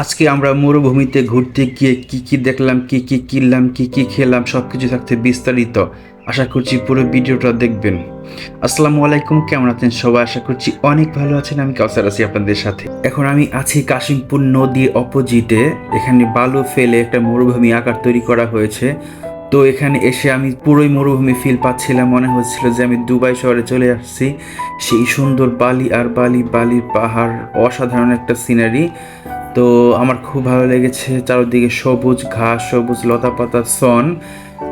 আজকে আমরা মরুভূমিতে ঘুরতে গিয়ে কি কি দেখলাম, কি কি কিনলাম, কি কি খেলাম সব কিছু থাকতে বিস্তারিত আশা করছি পুরো ভিডিওটা দেখবেন। আসসালামু আলাইকুম, কেমন আছেন সবাই? আশা করছি অনেক ভালো আছেন। আমি কাউসার আছি আপনাদের সাথে। এখন আমি আছি কাশিমপুর নদীর অপোজিটে। এখানে বালু ফেলে একটা মরুভূমি আকার তৈরি করা হয়েছে। তো এখানে এসে আমি পুরোই মরুভূমি ফিল পাচ্ছিলাম। মনে হচ্ছিল যে আমি দুবাই শহরে চলে আসছি। সেই সুন্দর বালি আর বালি, বালির পাহাড়, অসাধারণ একটা সিনারি তো আমার খুব ভালো লেগেছে চারদিকে সবুজ ঘাস, সবুজ লতা পাতা সন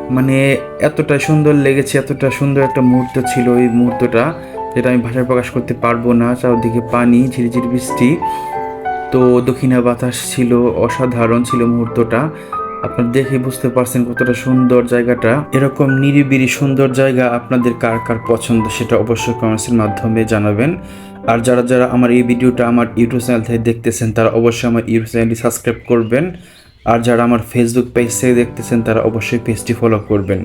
মানে এতটা সুন্দর লেগেছে, এতটা সুন্দর একটা মুহূর্ত ছিল ওই মুহূর্তটা, যেটা আমি ভাষায় প্রকাশ করতে পারব না। চারদিকে পানি, ঝিরিঝিরি বৃষ্টি। তো দক্ষিণা বাতাস ছিল, অসাধারণ ছিল মুহূর্তটা। আপনারা দেখে বুঝতে পারছেন কতটা সুন্দর জায়গাটা। এরকম নিরিবিরি সুন্দর জায়গা আপনাদের কার কার পছন্দ সেটা অবশ্যই কমেন্টসের মাধ্যমে জানাবেন। আর যারা যারা আমার এই ভিডিওটা আমার ইউটিউব চ্যানেল থেকে দেখতেছেন, তারা অবশ্যই আমার ইউটিউব চ্যানেলটি সাবস্ক্রাইব করবেন। আর যারা আমার ফেসবুক পেজ থেকে দেখতেছেন, তারা অবশ্যই পেজটি ফলো করবেন।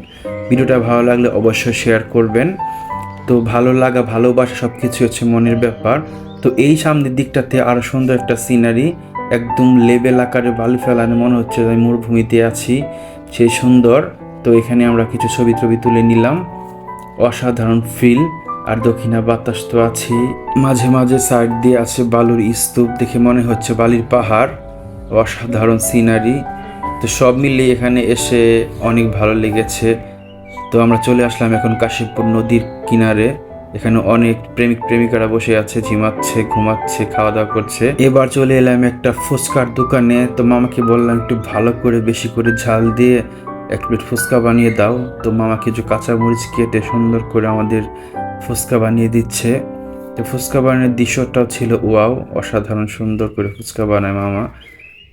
ভিডিওটা ভালো লাগলে অবশ্যই শেয়ার করবেন। তো ভালো লাগা, ভালোবাসা সব কিছু হচ্ছে মনের ব্যাপার। তো এই সামনের দিকটাতে আরও সুন্দর একটা সিনারি একদম লেবেল আকারে বালু ফেলানো মনে হচ্ছে আমি মরুভূমিতে আছি, সেই সুন্দর। তো এখানে আমরা কিছু ছবি টবি তুলে নিলাম। অসাধারণ ফিল আর দক্ষিণা বাতাস তো আছে মাঝে মাঝে সাইড দিয়ে আছে বালুর স্তূপ, দেখে মনে হচ্ছে বালির পাহাড়। অসাধারণ সিনারি। তো সব মিলিয়ে এখানে এসে অনেক ভালো লেগেছে। তো আমরা চলে আসলাম এখন কাশীপুর নদীর কিনারে। এখানে অনেক প্রেমিক প্রেমিকারা বসে আছে, ঝিমাচ্ছে, ঘুমাচ্ছে খাওয়া দাওয়া করছে। এবার চলে এলাম একটা ফুচকার দোকানে। তো মামাকে বললাম, একটু ভালো করে, বেশি করে ঝাল দিয়ে এক প্লেট ফুচকা বানিয়ে দাও। তো মামা কিছু কাঁচামরিচ কেটে সুন্দর করে আমাদের ফুচকা বানিয়ে দিচ্ছে। তো ফুচকা বানানোর দৃশ্যটাও ছিল ওয়াও, অসাধারণ সুন্দর করে ফুচকা বানায় মামা।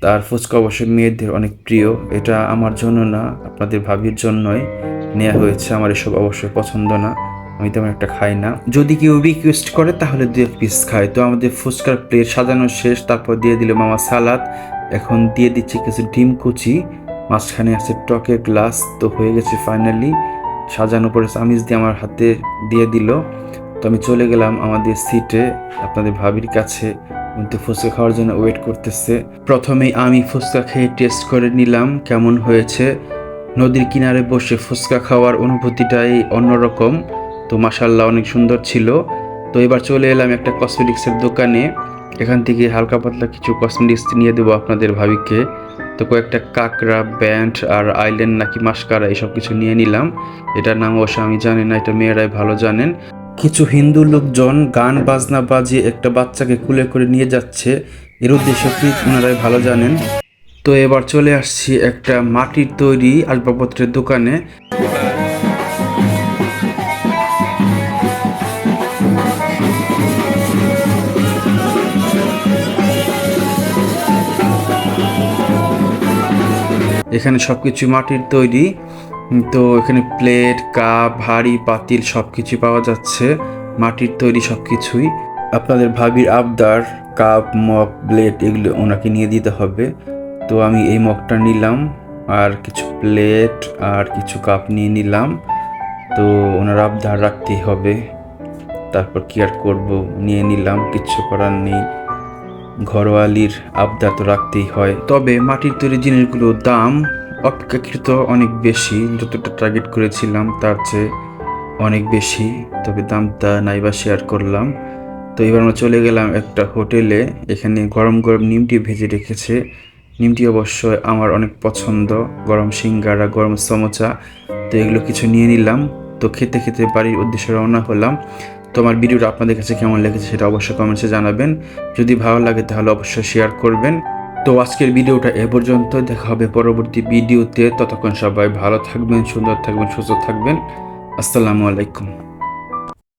তার ফুচকা অবশ্যই মেয়েদের অনেক প্রিয়। এটা আমার জন্য না, আপনাদের ভাবির জন্যই নেওয়া হয়েছে। আমার এসব অবশ্যই পছন্দ না, আমি তেমন একটা খাই না। যদি কেউ রিকোয়েস্ট করে, তাহলে দু এক পিস খাই তো আমাদের ফুচকার প্লেট সাজানো শেষ, তারপর দিয়ে দিল মামা সালাদ। এখন দিয়ে দিচ্ছি কিছু ডিম কুচি, মাঝখানে আছে টকের গ্লাস তো হয়ে গেছে ফাইনালি সাজানো পরে চামিচ দিয়ে আমার হাতে দিয়ে দিল। তো আমি চলে গেলাম আমাদের সিটে আপনাদের ভাবির কাছে কিন্তু ফুচকা খাওয়ার জন্য ওয়েট করতেছে। প্রথমেই আমি ফুচকা খেয়ে টেস্ট করে নিলাম কেমন হয়েছে। নদীর কিনারে বসে ফুচকা খাওয়ার অনুভূতিটাই অন্যরকম। তো মাসাল্লাহ অনেক সুন্দর ছিল। তো এবার চলে এলাম একটা কসমেটিক্সের দোকানে। এখান থেকে হালকা পাতলা কিছু কসমেটিক্স নিয়ে দেবো আপনাদের ভাবিকে। তো কয়েকটা কাকরা ব্যান্ড আর আইল্যান্ড নাকি মাস্কারা এইসব কিছু নিয়ে নিলাম। এটার নাম অবশ্য আমি জানি না, এটা মেয়েরাই ভালো জানেন। কিছু হিন্দু লোকজন গান বাজনা বাজিয়ে একটা বাচ্চাকে কুলে করে নিয়ে যাচ্ছে। এর উদ্দেশ্য কি ওনারাই ভালো জানেন? তো এবার চলে আসছি একটা মাটির তৈরি আসবাবপত্রের দোকানে। এখানে সব কিছু মাটির তৈরি। তো এখানে প্লেট, কাপ, হাঁড়ি, পাতিল সব কিছু পাওয়া যাচ্ছে। মাটির তৈরি সব কিছুই আপনাদের ভাবির আবদার, কাপ, মগ প্লেট এগুলো ওনাকে নিয়ে দিতে হবে। তো আমি এই মগটা নিলাম, আর কিছু প্লেট আর কিছু কাপ নিয়ে নিলাম। তো ওনার আবদার রাখতেই হবে। তারপর কি আর করব? নিয়ে নিলাম কিচ্ছু করার নেই। ঘরোয়ালির আবদার তো রাখতেই হয়। তবে মাটির তৈরি জিনিসগুলোর দাম অপেক্ষাকৃত অনেক বেশি। যতটা টার্গেট করেছিলাম তার চেয়ে অনেক বেশি। তবে দামটা নাইবা শেয়ার করলাম। তো এবার আমরা চলে গেলাম একটা হোটেলে। এখানে গরম গরম নিমটি ভেজে রেখেছে। নিমটি অবশ্যই আমার অনেক পছন্দ। গরম সিঙ্গারা, গরম সমোচা। তো এগুলো কিছু নিয়ে নিলাম। তো খেতে খেতে বাড়ির উদ্দেশ্যে রওনা হলাম। তো আমার ভিডিওটা আপনাদের কাছে কেমন লেগেছে সেটা অবশ্যই কমেন্টসে জানাবেন। যদি ভালো লাগে তাহলে অবশ্যই শেয়ার করবেন। তো আজকের ভিডিওটা এ পর্যন্ত। দেখা হবে পরবর্তী ভিডিওতে। ততক্ষণ সবাই ভালো থাকবেন, সুন্দর থাকবেন, সুস্থ থাকবেন। আসসালামু আলাইকুম।